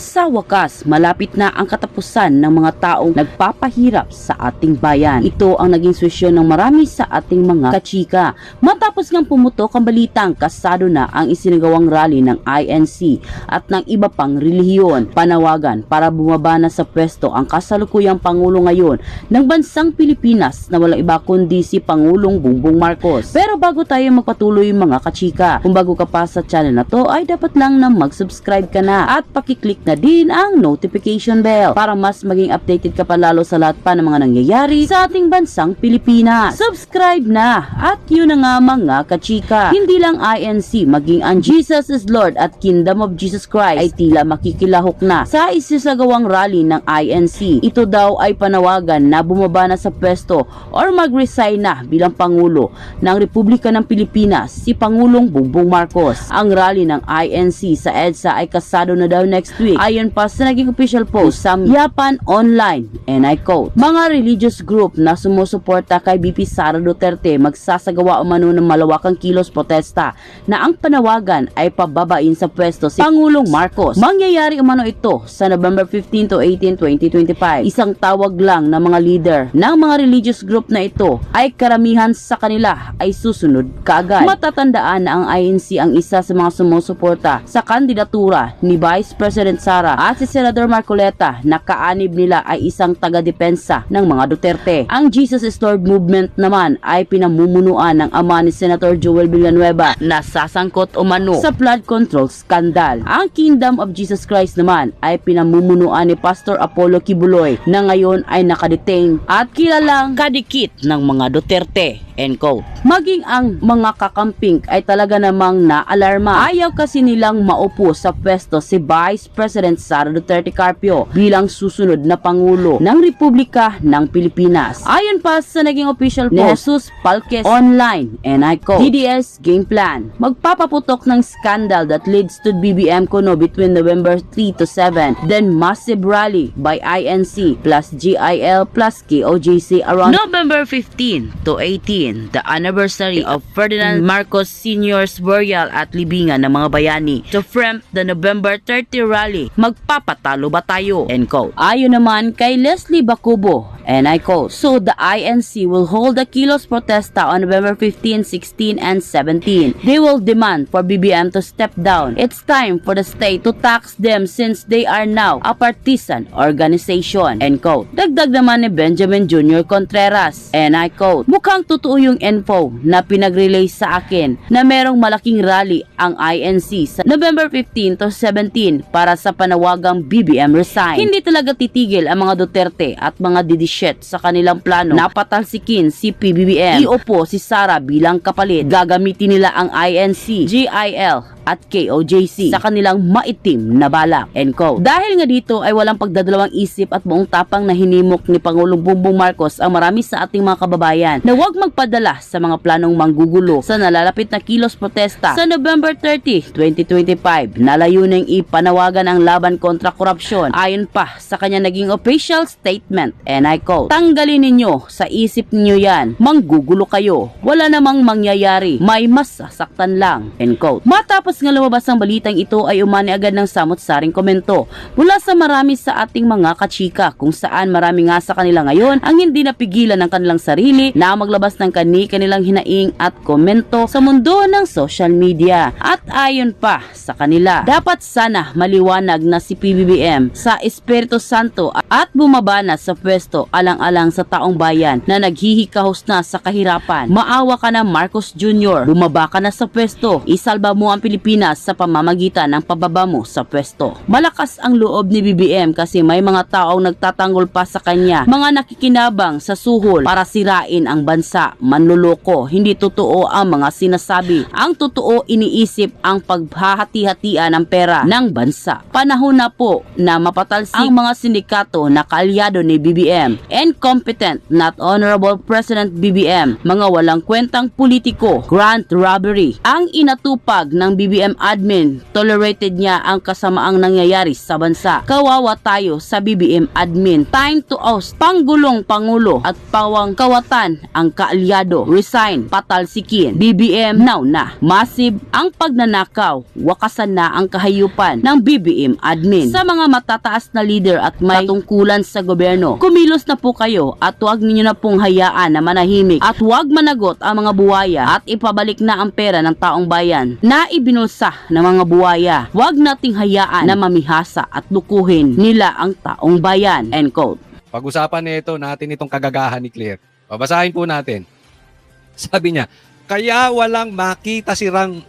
Sa wakas, malapit na ang katapusan ng mga taong nagpapahirap sa ating bayan. Ito ang naging solusyon ng marami sa ating mga kachika. Matapos ngang pumutok ang balitang kasado na ang isinagawang rally ng INC at ng iba pang relihiyon, panawagan para bumaba na sa pwesto ang kasalukuyang Pangulo ngayon ng bansang Pilipinas na walang iba kundi si Pangulong Bongbong Marcos. Pero bago tayo magpatuloy mga kachika, kung bago ka pa sa channel na to ay dapat lang na mag-subscribe ka na at pakiclick na din ang notification bell para mas maging updated ka pa lalo sa lahat pa ng mga nangyayari sa ating bansang Pilipinas. Subscribe na! At yun na nga mga kachika, hindi lang INC maging ang Jesus is Lord at Kingdom of Jesus Christ ay tila makikilahok na sa isisagawang rally ng INC. Ito daw ay panawagan na bumaba na sa pwesto or mag-resign na bilang Pangulo ng Republika ng Pilipinas si Pangulong Bongbong Marcos. Ang rally ng INC sa EDSA ay kasado na daw next week ayon pa sa naging official post sa Yapan Online and I quote, Mga religious group na sumusuporta kay BP Sara Duterte magsasagawa umano ng malawakang kilos protesta na ang panawagan ay pababain sa pwesto si Pangulong Marcos. Mangyayari umano ito sa November 15 to 18, 2025. Isang tawag lang ng mga leader ng mga religious group na ito ay karamihan sa kanila ay susunod kaagad. Matatandaan na ang INC ang isa sa mga sumusuporta sa kandidatura ni Vice President Sara at si Senador Marcoleta na kaanib nila ay isang taga-depensa ng mga Duterte. Ang Jesus is Lord movement naman ay pinamumunuan ng ama ni Senator Joel Villanueva na sasangkot umano sa flood control scandal. Ang Kingdom of Jesus Christ naman ay pinamumunuan ni Pastor Apollo Kibuloy na ngayon ay nakadetain at kilalang kadikit ng mga Duterte. End quote. Maging ang mga kakamping ay talaga namang naalarma. Ayaw kasi nilang maupo sa pwesto si Vice President Sara Duterte Carpio bilang susunod na Pangulo ng Republika ng Pilipinas. Ayon pa sa naging official post ni Jesus Palques online and I quote, DDS Game Plan. Magpapaputok ng scandal that leads to BBM Kuno between November 3 to 7 then massive rally by INC plus GIL plus KOJC around November 15 to 18 the anniversary of Ferdinand Marcos Sr.'s burial at libingan ng mga bayani to frame the November 30 rally. Magpapatalo ba tayo? End quote. Ayon naman kay Leslie Bakubo, and I quote, So the INC will hold a kilos protesta on November 15, 16, and 17. They will demand for BBM to step down. It's time for the state to tax them since they are now a partisan organization. End quote. Dagdag naman ni Benjamin Jr. Contreras, and I quote, Mukhang totoo yung info na pinag-relay sa akin na merong malaking rally ang INC sa November 15 to 17 para sa panawagang BBM resign. Hindi talaga titigil ang mga Duterte at mga didishit sa kanilang plano na patalsikin si PBBM. Iupo si Sara bilang kapalit. Gagamitin nila ang INC, GIL at KOJC sa kanilang maitim na balak. End quote. Dahil nga dito ay walang pagdadalawang isip at buong tapang na hinimok ni Pangulong Bongbong Marcos ang marami sa ating mga kababayan na huwag magpadala sa mga planong manggugulo sa nalalapit na kilos protesta sa November 30, 2025 na layuning ipanawagan ang laban kontra korupsyon. Ayon pa sa kanya naging official statement and I quote, Tanggalin ninyo sa isip ninyo yan, manggugulo kayo. Wala namang mangyayari, may mas sasaktan lang. End quote. Matapos nga lumabas ang balitang ito ay umani agad ng samot-saring komento mula sa marami sa ating mga kachika kung saan marami nga sa kanila ngayon ang hindi napigilan ng kanilang sarili na maglabas ng kani-kanilang hinaing at komento sa mundo ng social media. At ayon pa sa kanila, dapat sana maliwanag na si PBBM sa Espiritu Santo at bumaba na sa pwesto alang-alang sa taong bayan na naghihikahos na sa kahirapan. Maawa ka na Marcos Jr. Bumaba ka na sa pwesto. Isalba mo ang Pilipinas sa pamamagitan ng pababa mo sa pwesto. Malakas ang loob ni BBM kasi may mga taong nagtatanggol pa sa kanya. Mga nakikinabang sa suhol para sirain ang bansa. Manluloko. Hindi totoo ang mga sinasabi. Ang totoo iniisip ang paghahati-hatian ng pera ng bansa. Panahon na po na mapatalsik ang mga sindikato na kaalyado ni BBM. Incompetent, not honorable President BBM. Mga walang kwentang politiko. Grant robbery. Ang inatupag ng BBM BBM admin, tolerated niya ang kasamaang nangyayari sa bansa. Kawawa tayo sa BBM admin. Time to oust. Panggulong Pangulo at pawang kawatan ang kaalyado. Resign. Patalsikin. BBM now na. Massive ang pagnanakaw. Wakasan na ang kahayupan ng BBM admin. Sa mga matataas na leader at may tungkulan sa gobyerno, kumilos na po kayo at huwag ninyo na pong hayaan na manahimik at huwag managot ang mga buwaya at ipabalik na ang pera ng taong bayan na ibinulsa ng mga buwaya. Huwag nating hayaan na mamihasa at lukuhin nila ang taong bayan. End quote. Pag-usapan nito natin itong kagagahan ni Claire. Babasahin po natin. Sabi niya, kaya walang makita sirang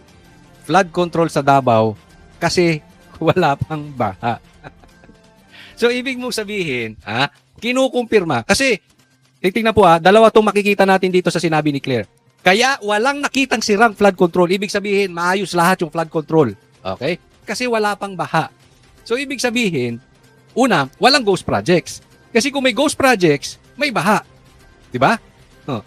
flood control sa Davao kasi wala pang baha. so ibig mong sabihin, ha, kinukumpirma kasi titingnan po ha, dalawa tong makikita natin dito sa sinabi ni Claire. Kaya walang nakitang sirang flood control. Ibig sabihin, maayos lahat yung flood control. Okay? Kasi wala pang baha. So ibig sabihin, una, walang ghost projects. Kasi kung may ghost projects, may baha. 'Di ba? Oh.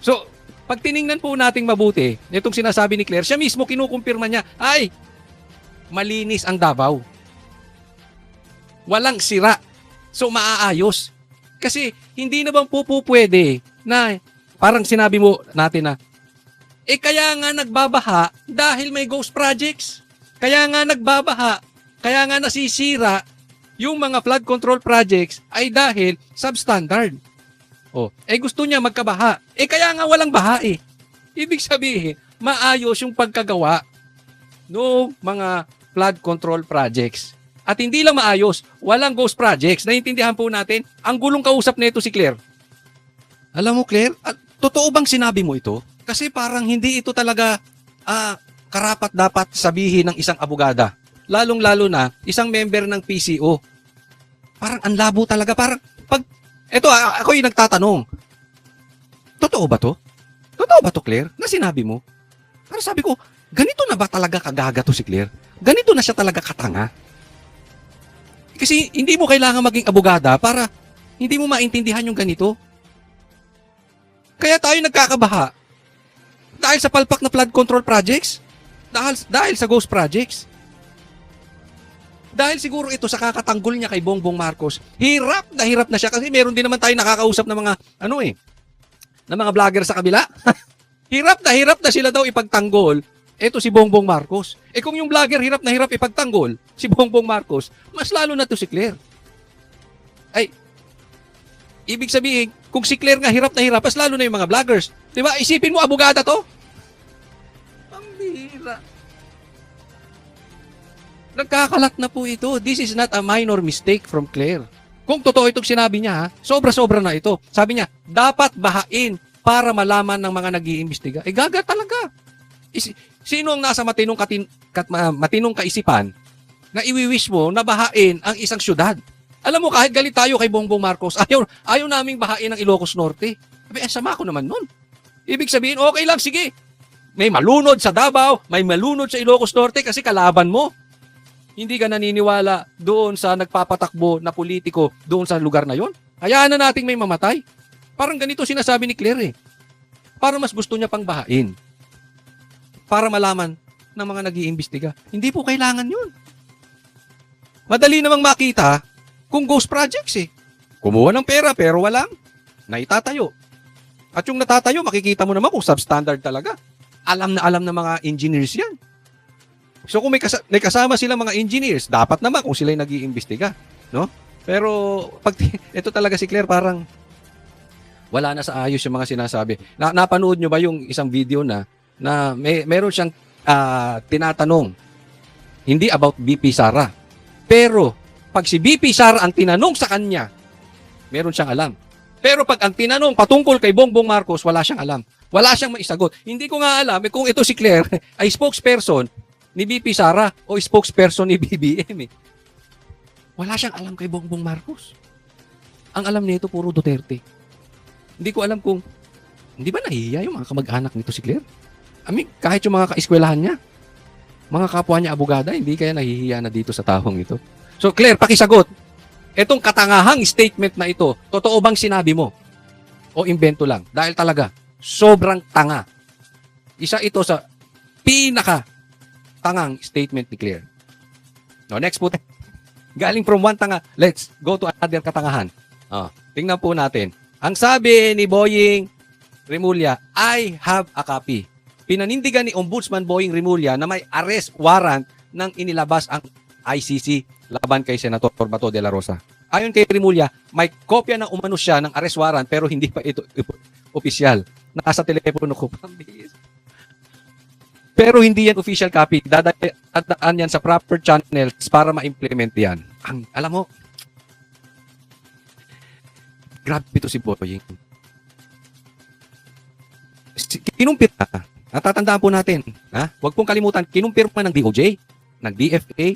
So, pag tiningnan po nating mabuti, itong sinasabi ni Claire, siya mismo kinukumpirma niya, ay, malinis ang Davao. Walang sira. So, maaayos. Kasi, hindi na bang po po na, parang sinabi mo natin na, eh kaya nga nagbabaha dahil may ghost projects. Kaya nga nagbabaha, kaya nga nasisira yung mga flood control projects ay dahil substandard. Oh, eh gusto niya magkabaha. Eh kaya nga walang baha eh. Ibig sabihin, maayos yung pagkagawa no mga flood control projects. At hindi lang maayos, walang ghost projects. Naintindihan po natin, ang gulong kausap nito si Claire. Alam mo Claire, at totoo bang sinabi mo ito? Kasi parang hindi ito talaga ah, karapat dapat sabihin ng isang abogada. Lalong-lalo na isang member ng PCO. Parang ang labo talaga. Parang pag eto a- ako yung nagtatanong. Totoo ba to? Totoo ba to, Claire? Na sinabi mo? Pero sabi ko, ganito na ba talaga kagaga to si Claire? Ganito na siya talaga katanga? Kasi hindi mo kailangan maging abogada para hindi mo maintindihan yung ganito. Kaya tayo nagkakabaha. Dahil sa palpak na flood control projects. Dahil, dahil sa ghost projects. Dahil siguro ito sa kakatanggol niya kay Bongbong Marcos, hirap na hirap na siya kasi meron din naman tayo nakakausap ng mga ano eh, ng mga vlogger sa kabila. hirap na hirap na sila daw ipagtanggol. Ito si Bongbong Marcos. Eh kung yung vlogger hirap na hirap ipagtanggol, si Bongbong Marcos, mas lalo na to si Claire. Ay, ibig sabihin, kung si Claire nga hirap na hirap, mas lalo na yung mga vloggers. Di ba? Isipin mo, abogada to. Pambira. Nagkakalat na po ito. This is not a minor mistake from Claire. Kung totoo itong sinabi niya, sobra-sobra na ito. Sabi niya, dapat bahain para malaman ng mga nag-iimbestiga. Eh, gaga talaga. Is, sino ang nasa matinong, katin, kat, ma- matinong kaisipan na iwiwish mo na bahain ang isang syudad? Alam mo, kahit galit tayo kay Bongbong Marcos, ayaw, ayaw naming bahain ang Ilocos Norte. Sabi, eh, sama ko naman nun. Ibig sabihin, okay lang, sige. May malunod sa Davao, may malunod sa Ilocos Norte kasi kalaban mo. Hindi ka naniniwala doon sa nagpapatakbo na politiko doon sa lugar na yon? Hayaan na nating may mamatay. Parang ganito sinasabi ni Claire eh. Para mas gusto niya pang bahain. Para malaman ng mga nag-iimbestiga. Hindi po kailangan yun. Madali namang makita kung ghost projects eh. Kumuha ng pera pero walang naitatayo. At yung natatayo, makikita mo naman kung substandard talaga. Alam na alam ng mga engineers yan. So kung may, kasa- may kasama silang mga engineers, dapat naman kung sila nag-iimbestiga. No? Pero pag ito talaga si Claire parang wala na sa ayos yung mga sinasabi. Na, napanood nyo ba yung isang video na na may meron siyang ah, tinatanong hindi about BP Sara. Pero pag si BP Sara ang tinanong sa kanya, meron siyang alam. Pero pag ang tinanong patungkol kay Bongbong Marcos, wala siyang alam. Wala siyang maisagot. Hindi ko nga alam eh, kung ito si Claire ay spokesperson ni BP Sara o spokesperson ni BBM eh. Wala siyang alam kay Bongbong Marcos. Ang alam nito puro Duterte. Hindi ko alam kung hindi ba nahihiya yung mga kamag-anak nito si Claire? I mean, kahit yung mga kaeskwelahan niya, mga kapwa niya abogada, hindi kaya nahihiya na dito sa tahong ito. So Claire, pakisagot. Etong katangahang statement na ito, totoo bang sinabi mo? O imbento lang? Dahil talaga, sobrang tanga. Isa ito sa pinaka tangang statement ni Claire. No, next po. Galing from one tanga, let's go to other katangahan. Oh, tingnan po natin. Ang sabi ni Boying Remulla, I have a copy. Pinanindigan ni Ombudsman Boying Remulla na may arrest warrant nang inilabas ang ICC laban kay Senator Bato de la Rosa. Ayon kay Remulla, may kopya ng umano siya ng arrest warrant pero hindi pa ito opisyal. Nasa telepono ko. Pambihis. Pero hindi yan official copy. Dada- Dadaan yan sa proper channels para ma-implement yan. Ang, alam mo, grabe ito si Boying. Kinumpirma. Natatandaan po natin. Ha? Huwag pong kalimutan, kinumpirma ng DOJ, ng DFA,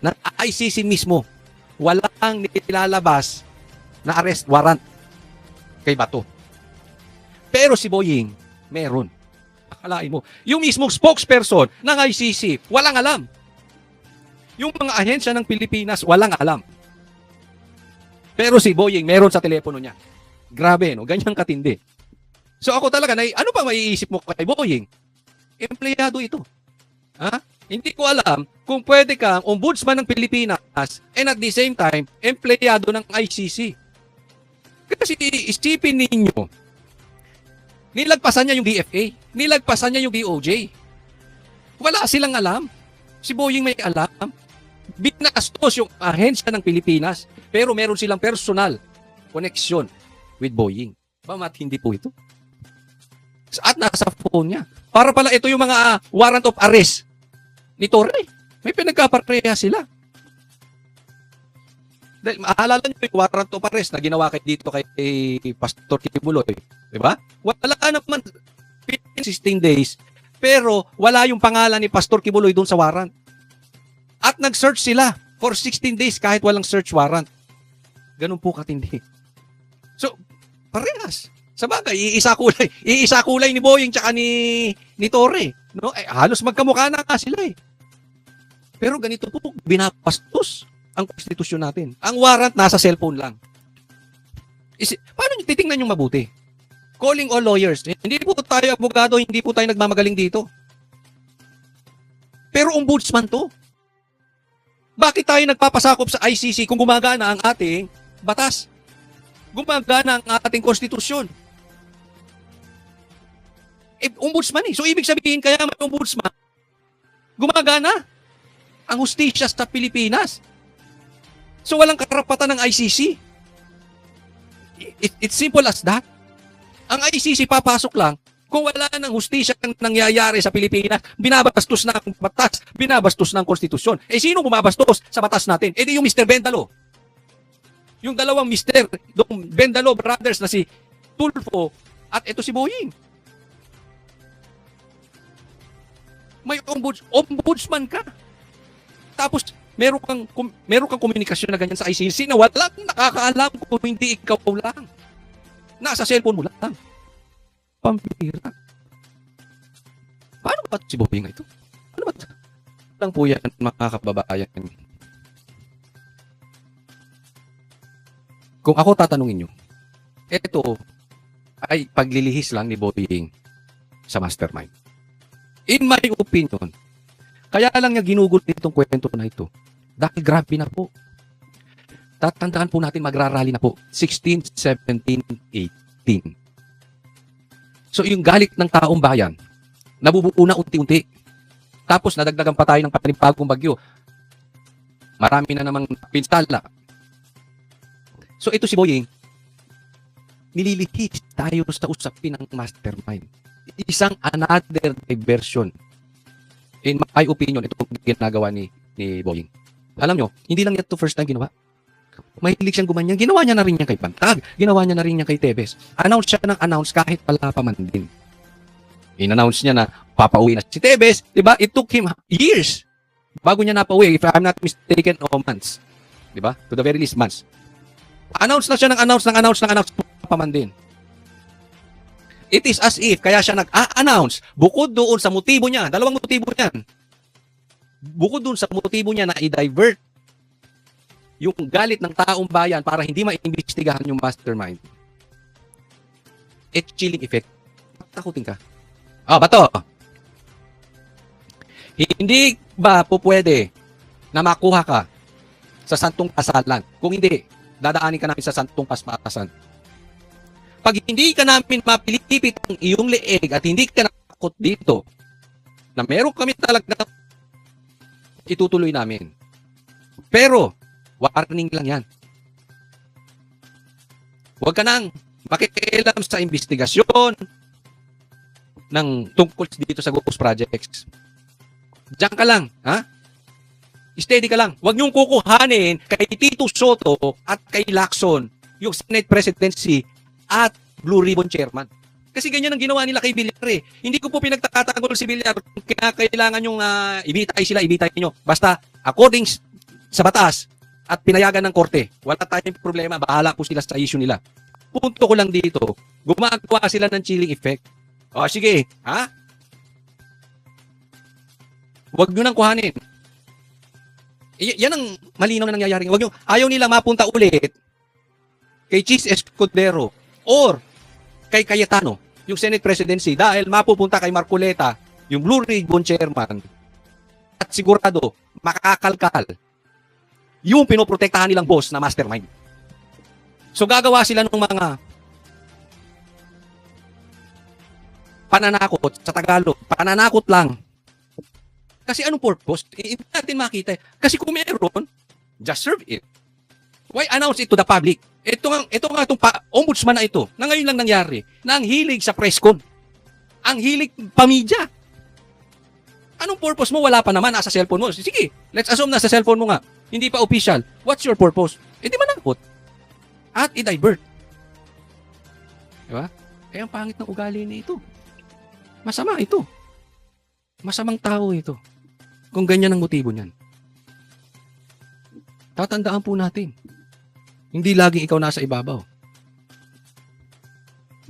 ng ICC mismo. Walang nilalabas na arrest warrant kay Bato. Pero si Boying, meron. Akalain mo. Yung mismong spokesperson ng ICC, walang alam. Yung mga ahensya ng Pilipinas, walang alam. Pero si Boying, meron sa telepono niya. Grabe, no? Ganyang katindi. So ako talaga, na, ano pa maiisip mo kay Boying? Empleyado ito. Ha? Hindi ko alam kung pwede kang ombudsman ng Pilipinas and at the same time, empleyado ng ICC. Kasi isipin ninyo, nilagpasan niya yung DFA, nilagpasan niya yung DOJ. Wala silang alam. Si Boying may alam. Binastos yung ahensya ng Pilipinas, pero meron silang personal connection with Boeing. Bamat hindi po ito? At nasa phone niya. Para pala ito yung mga warrant of arrest ni Torre. May pinagkapareha sila. Dahil maalala niyo yung warrant of arrest na ginawa kay dito kay Pastor Kibuloy. Di ba? Wala naman 16 days. Pero wala yung pangalan ni Pastor Kibuloy doon sa warrant. At nag-search sila for 16 days kahit walang search warrant. Ganun po katindi. So, parehas. Sa bagay, iisa kulay. Iisa kulay ni Boying tsaka ni, ni Torre. No? Eh, halos magkamukha na nga sila eh. Pero ganito po, binapastos ang konstitusyon natin. Ang warrant nasa cellphone lang. Isi, paano nyo titingnan yung mabuti? Calling all lawyers. Hindi po tayo abogado, hindi po tayo nagmamagaling dito. Pero ombudsman to. Bakit tayo nagpapasakop sa ICC kung gumagana ang ating batas? Gumagana ang ating konstitusyon. Eh, ombudsman eh. So, ibig sabihin, kaya may ombudsman, gumagana ang hustisya sa Pilipinas. So, walang karapatan ng ICC. It, it's simple as that. Ang ICC papasok lang kung wala ng hustisya ang nangyayari sa Pilipinas, binabastos na ang batas, binabastos na ang konstitusyon. Eh, sino bumabastos sa batas natin? Eh, di yung Mr. Bendalo. Yung dalawang Mr. Bendalo brothers na si Tulfo at ito si Boying. May ombuds, ombudsman ka. Tapos, meron kang, meron kang komunikasyon na ganyan sa ICC na walang nakakaalam kung hindi ikaw lang. Nasa cellphone mo lang. Pambira. Paano ba si Boying ito? Ano ba? Lang po yan, mga kababayan. Kung ako tatanungin nyo, ito ay paglilihis lang ni Boying sa mastermind. In my opinion, kaya lang niya ginugol itong kwento na ito. Dahil grabe na po. Tatandaan po natin magrarally na po. 16, 17, 18. So yung galit ng taong bayan, nabubuo na unti-unti. Tapos nadagdagan pa tayo ng panibagong bagyo. Marami na namang pinsala. So ito si Boying, nililihis tayo sa usapin ng mastermind. Isang another diversion. In my opinion, ito ginagawa ni, ni Boying. Alam nyo, hindi lang ito first time ginawa. Mahilig siyang gumanyan. Ginawa niya na rin niya kay Pantag. Ginawa niya na rin niya kay Tebes. Announce siya ng announce kahit wala pa man din. In-announce niya na papauwi na si Tebes. Diba? It took him years bago niya napauwi. If I'm not mistaken, o months. Diba? To the very least, months. Announce na siya ng announce ng announce ng announce pa man din. It is as if, kaya siya nag-a-announce, bukod doon sa motibo niya, dalawang motibo niyan, bukod doon sa motibo niya na i-divert yung galit ng taong bayan para hindi maimbestigahan yung mastermind. It chilling effect. Takutin ka. Ah, bato. Hindi ba po pwede na makuha ka sa santong pasalan? Kung hindi, dadaanin ka namin sa santong paspatasan. Pag hindi ka namin mapilipit ang iyong leeg at hindi ka nakakot dito, na meron kami talaga itutuloy namin. Pero, warning lang yan. Huwag ka nang makikialam sa investigasyon ng tungkol dito sa Ghost Projects. Diyan ka lang, ha? Steady ka lang. Huwag niyong kukuhanin kay Tito Soto at kay Lacson yung Senate presidency at Blue Ribbon Chairman. Kasi ganyan ang ginawa nila kay Villar eh. Hindi ko po pinagtatanggol si Villar. Kaya kailangan yung uh, ibitay sila, ibitay nyo. Basta, according sa batas at pinayagan ng korte, wala tayong problema. Bahala po sila sa issue nila. Punto ko lang dito, gumagawa sila ng chilling effect. O sige, ha? Huwag nyo nang kuhanin. Y- yan ang malinaw na nangyayari. Huwag nyo, ayaw nila mapunta ulit kay Cheese Escudero or kay Cayetano, yung Senate presidency, dahil mapupunta kay Marcoleta, yung Blue Ribbon chairman, at sigurado, makakalkal yung pinoprotektahan nilang boss na mastermind. So gagawa sila ng mga pananakot sa Tagalog, pananakot lang. Kasi anong purpose? I- Hindi natin makita. eh. Kasi kung meron, just serve it. Why announce it to the public? Ito nga, ito nga itong ombudsman na ito, na ngayon lang nangyari, na ang hilig sa presscon. Ang hilig pamidya. Anong purpose mo? Wala pa naman, nasa cellphone mo. Sige, let's assume nasa cellphone mo nga. Hindi pa official. What's your purpose? Eh di manakot. At i-divert. Diba? Eh, ang pangit ng ugali na ito. Masama ito. Masamang tao ito. Kung ganyan ang motibo niyan. Tatandaan po natin. Hindi laging ikaw nasa ibabaw.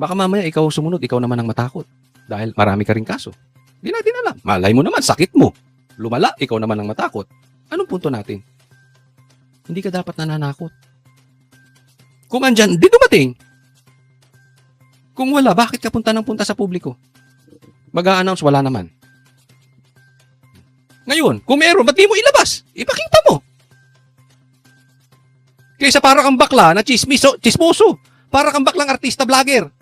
Baka mamaya ikaw sumunod, ikaw naman ang matakot. Dahil marami ka ring kaso. Hindi natin alam. Malay mo naman, sakit mo. Lumala, ikaw naman ang matakot. Anong punto natin? Hindi ka dapat nananakot. Kung andyan, di dumating. Kung wala, bakit ka punta ng punta sa publiko? Mag-a-announce, wala naman. Ngayon, kung meron, ba't di mo ilabas? Ipakita mo. Kaysa para kang bakla na chismiso, chismoso. Para kang baklang artista vlogger.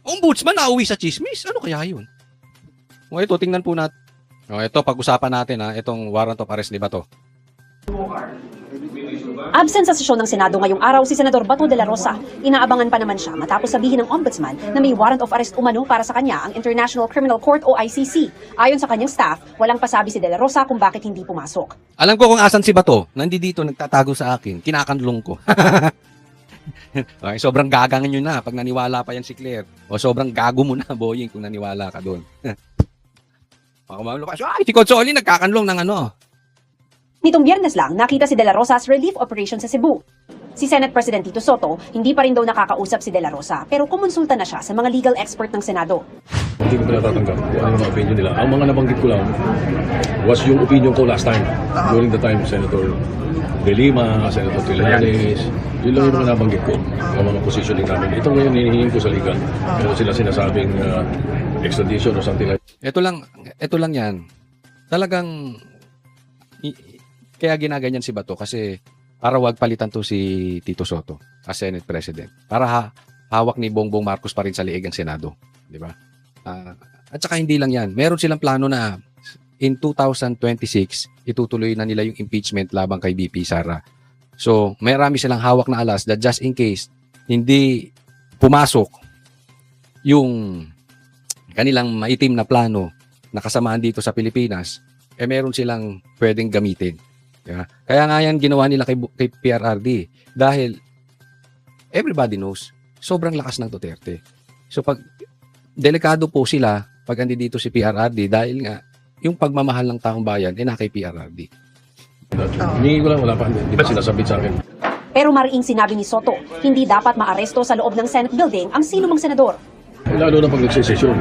Ombudsman na sa chismis. Ano kaya yun? O ito, tingnan po natin. O ito, pag-usapan natin ha, itong warrant of arrest ni Bato. Absent sa sesyon ng Senado ngayong araw si Senador Bato de la Rosa. Inaabangan pa naman siya matapos sabihin ng ombudsman na may warrant of arrest umano para sa kanya ang International Criminal Court o ICC. Ayon sa kanyang staff, walang pasabi si de la Rosa kung bakit hindi pumasok. Alam ko kung asan si Bato. Nandito, nagtatago sa akin. Kinakanlong ko. okay, sobrang gagangan nyo na pag naniwala pa yan si Claire. O sobrang gago mo na, Boying, kung naniwala ka doon. Baka mamalo ka, ay, si Consoli nagkakanlong ng ano. Nitong biyernes lang, nakita si de la Rosa sa relief operation sa Cebu. Si Senate President Tito Soto, hindi pa rin daw nakakausap si de la Rosa, pero kumonsulta na siya sa mga legal expert ng Senado. Hindi ko pinatatanggap kung ano yung mga opinion nila. Ang mga nabanggit ko lang was yung opinion ko last time. During the time, Senator De Lima, Senator Trillanes. Yun lang yung mga nabanggit ko. Ang mga positioning namin. Ito ngayon hinihingin ko sa liga. Pero sila sinasabing uh, extradition or something like Ito lang, ito lang yan. Talagang, kaya ginaganyan si Bato kasi para wag palitan to si Tito Soto as Senate President. Para ha, hawak ni Bongbong Marcos pa rin sa liig ang Senado. Di ba? Ah, at saka hindi lang yan. Meron silang plano na in 2026, itutuloy na nila yung impeachment labang kay BP Sara. So, marami silang hawak na alas that just in case hindi pumasok yung kanilang maitim na plano na kasamaan dito sa Pilipinas, eh meron silang pwedeng gamitin. Kaya, kaya nga yan ginawa nila kay, kay PRRD dahil everybody knows, sobrang lakas ng Duterte. So pag delikado po sila pag andi dito si PRRD dahil nga yung pagmamahal ng taong bayan eh na kay PRRD. Hinihingi ko lang, wala pa. Hindi ba sinasabit sa akin? Pero mariing sinabi ni Soto, hindi dapat maaresto sa loob ng Senate building ang sino mang senador. Eh, Lalo na pag nagsisesyon.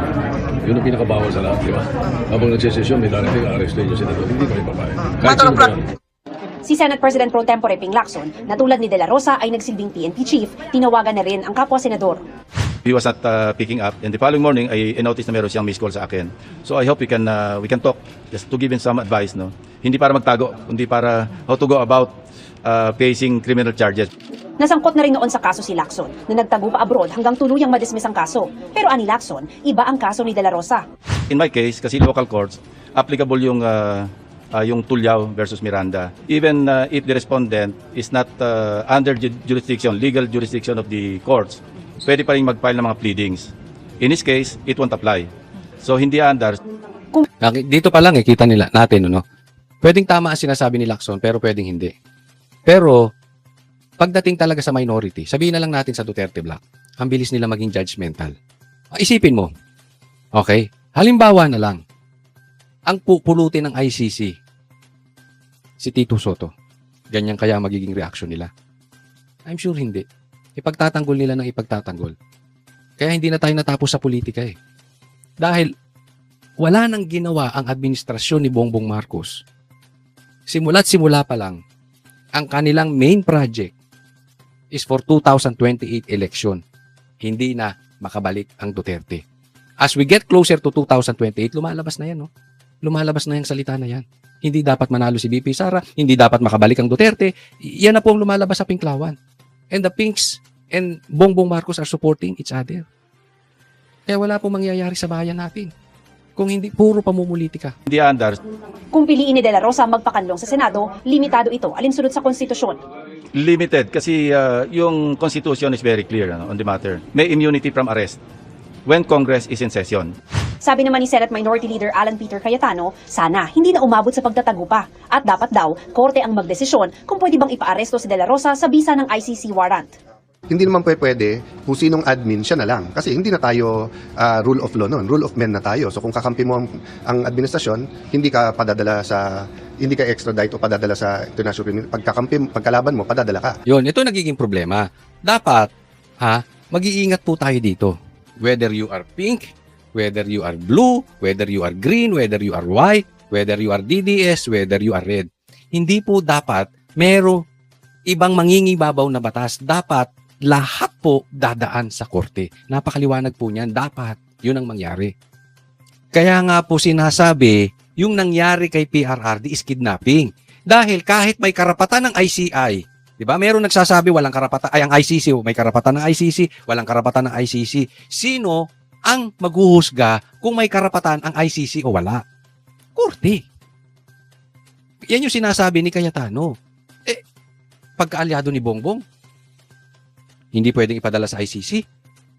Yun ang pinakabawal sa lahat, di ba? Habang nagsisesyon, may darating arrestin yung senador. Hindi ko ipapayag. Kahit sino. Si Senate President Pro Tempore Ping Lacson, na tulad ni De La Rosa ay nagsilbing PNP chief, tinawagan na rin ang kapwa senador. he was not uh, picking up. And the following morning, I, noticed na meron siyang missed call sa akin. So I hope we can uh, we can talk just to give him some advice, no. Hindi para magtago, kundi para how to go about uh, facing criminal charges. Nasangkot na rin noon sa kaso si Lacson na nagtago pa abroad hanggang tuluyang madismiss ang kaso. Pero ani Lacson, iba ang kaso ni De La Rosa. In my case, kasi local courts, applicable yung uh, uh, yung Tulyao versus Miranda. Even uh, if the respondent is not uh, under ju- jurisdiction, legal jurisdiction of the courts, pwede pa rin mag-file ng mga pleadings. In this case, it won't apply. So hindi under, Naki- Dito pa lang eh, kita nila natin, ano? Pwedeng tama ang sinasabi ni Lacson, pero pwedeng hindi. Pero, pagdating talaga sa minority, sabihin na lang natin sa Duterte Black, ang bilis nila maging judgmental. Ah, Isipin mo, okay? Halimbawa na lang, ang pupulutin ng ICC, si Tito Soto. Ganyan kaya magiging reaction nila? I'm sure hindi. Ipagtatanggol nila ng ipagtatanggol. Kaya hindi na tayo natapos sa politika eh. Dahil wala nang ginawa ang administrasyon ni Bongbong Marcos. Simula't simula pa lang, ang kanilang main project is for 2028 election. Hindi na makabalik ang Duterte. As we get closer to 2028, lumalabas na yan, no? Lumalabas na yung salita na yan. Hindi dapat manalo si BP Sara, hindi dapat makabalik ang Duterte. Yan na po ang lumalabas sa Pinklawan. And the Pinks and Bongbong Marcos are supporting each other. Kaya wala pong mangyayari sa bayan natin. Kung hindi, puro pamumulitika. hindi under, Kung piliin ni De La Rosa magpakanlong sa Senado, limitado ito alinsunod sa konstitusyon. limited kasi uh, yung constitution is very clear ano, on the matter. May immunity from arrest when Congress is in session. Sabi naman ni Senate Minority Leader Alan Peter Cayetano, sana hindi na umabot sa pagtatago pa. At dapat daw, korte ang magdesisyon kung pwede bang ipaaresto si De La Rosa sa bisa ng ICC warrant. Hindi naman pwede, pwede kung sinong admin siya na lang. Kasi hindi na tayo ah, rule of law noon, rule of men na tayo. So kung kakampi mo ang, ang administrasyon, hindi ka padadala sa hindi ka extradite o padadala sa international criminal. Pagkakampi, pagkalaban mo, padadala ka. Yun, ito nagiging problema. Dapat, ha, mag-iingat po tayo dito. Whether you are pink, whether you are blue, whether you are green, whether you are white, whether you are DDS, whether you are red. Hindi po dapat mero ibang mangingibabaw na batas. Dapat lahat po dadaan sa korte. Napakaliwanag po niyan. Dapat yun ang mangyari. Kaya nga po sinasabi, yung nangyari kay PRRD is kidnapping. Dahil kahit may karapatan ng ICI, Di ba? Meron nagsasabi walang karapatan ay ang ICC, may karapatan ng ICC, walang karapatan ng ICC. Sino ang maghuhusga kung may karapatan ang ICC o wala? Korte. Yan yung sinasabi ni Cayetano. Eh, pagkaalyado ni Bongbong, hindi pwedeng ipadala sa ICC.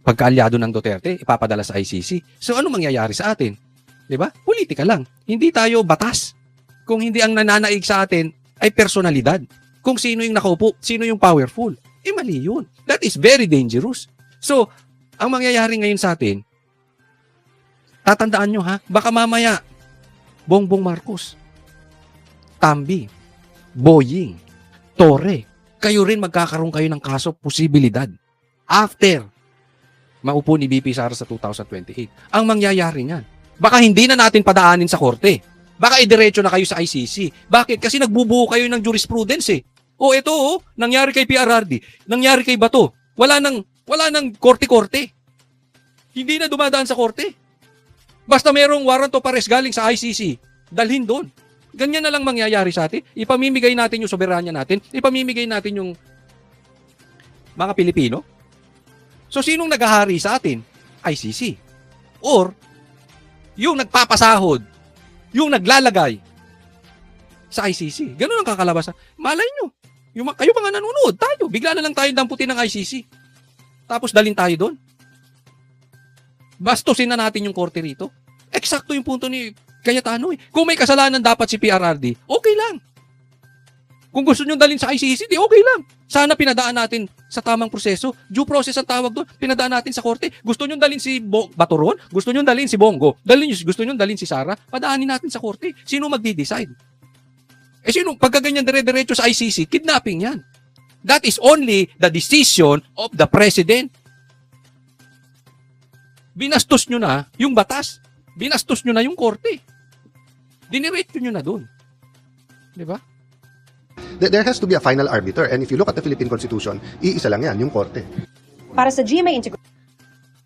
Pagkaalyado ng Duterte, ipapadala sa ICC. So ano mangyayari sa atin? 'Di ba? Politika lang. Hindi tayo batas. Kung hindi ang nananaig sa atin ay personalidad kung sino yung nakaupo, sino yung powerful. Eh mali yun. That is very dangerous. So, ang mangyayari ngayon sa atin, tatandaan nyo ha, baka mamaya, Bongbong Marcos, Tambi, Boying, Torre, kayo rin magkakaroon kayo ng kaso posibilidad after maupo ni BP Sara sa 2028. Ang mangyayari niyan, baka hindi na natin padaanin sa korte. Baka idiretso na kayo sa ICC. Bakit? Kasi nagbubuo kayo ng jurisprudence eh. O ito oh, nangyari kay PRRD, nangyari kay Bato. Wala nang wala nang korte-korte. Hindi na dumadaan sa korte. Basta merong warrant of arrest galing sa ICC, dalhin doon. Ganyan na lang mangyayari sa atin. Ipamimigay natin yung soberanya natin, ipamimigay natin yung mga Pilipino. So sinong naghahari sa atin? ICC. Or yung nagpapasahod yung naglalagay sa ICC. Ganun ang kakalabasan. Malay nyo. Yung, kayo mga nanonood, tayo. Bigla na lang tayo damputin ng ICC. Tapos dalin tayo doon. Bastusin na natin yung korte rito. Eksakto yung punto ni Cayetano eh. Kung may kasalanan dapat si PRRD, okay lang. Kung gusto nyo dalhin sa ICC, di okay lang. Sana pinadaan natin sa tamang proseso. Due process ang tawag doon. Pinadaan natin sa korte. Gusto nyo dalhin si Bo- Baturon? Gusto nyo dalhin si Bongo? Dalhin nyo, gusto nyo dalhin si Sara? Padaanin natin sa korte. Sino magdi-decide? Eh sino, pagkaganyan dire-diretso sa ICC, kidnapping yan. That is only the decision of the president. Binastos nyo na yung batas. Binastos nyo na yung korte. Diniretso nyo na doon. Di ba? There has to be a final arbiter. And if you look at the Philippine Constitution, iisa lang yan, yung korte. Para sa GMA Integrated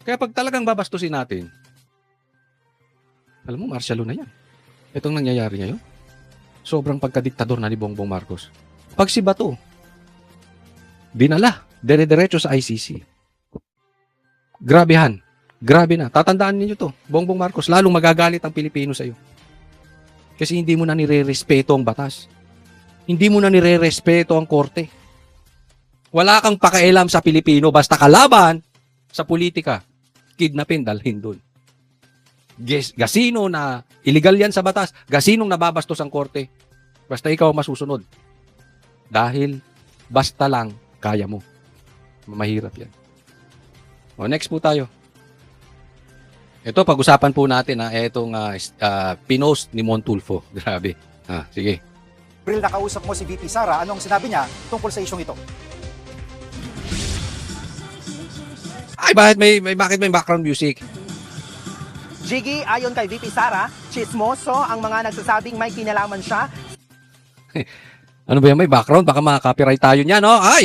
Kaya pag talagang babastusin natin, alam mo, martial law na yan. Itong nangyayari ngayon. Sobrang pagkadiktador na ni Bongbong Marcos. Pag si Bato, dinala, dire-diretso sa ICC. Grabehan. Grabe na. Tatandaan ninyo to. Bongbong Marcos, lalong magagalit ang Pilipino sa iyo. Kasi hindi mo na nire-respeto ang batas. Hindi mo na nire-respeto ang korte. Wala kang pakialam sa Pilipino basta kalaban sa politika. Kidnapin, dalhin doon. Gasino na illegal yan sa batas. Gasinong nababastos ang korte. Basta ikaw masusunod. Dahil basta lang kaya mo. Mahirap yan. O, next po tayo. Ito, pag-usapan po natin ha, itong ah, is- ah, pinost ni Montulfo. Grabe. Ah, sige. April nakausap mo si VP Sara, anong sinabi niya tungkol sa isyong ito? Ay, bakit may, may, bakit may background music? Jiggy, ayon kay VP Sara, chismoso ang mga nagsasabing may kinalaman siya Ano ba yan? May background? Baka makaka-copyright tayo niyan, no? Ay!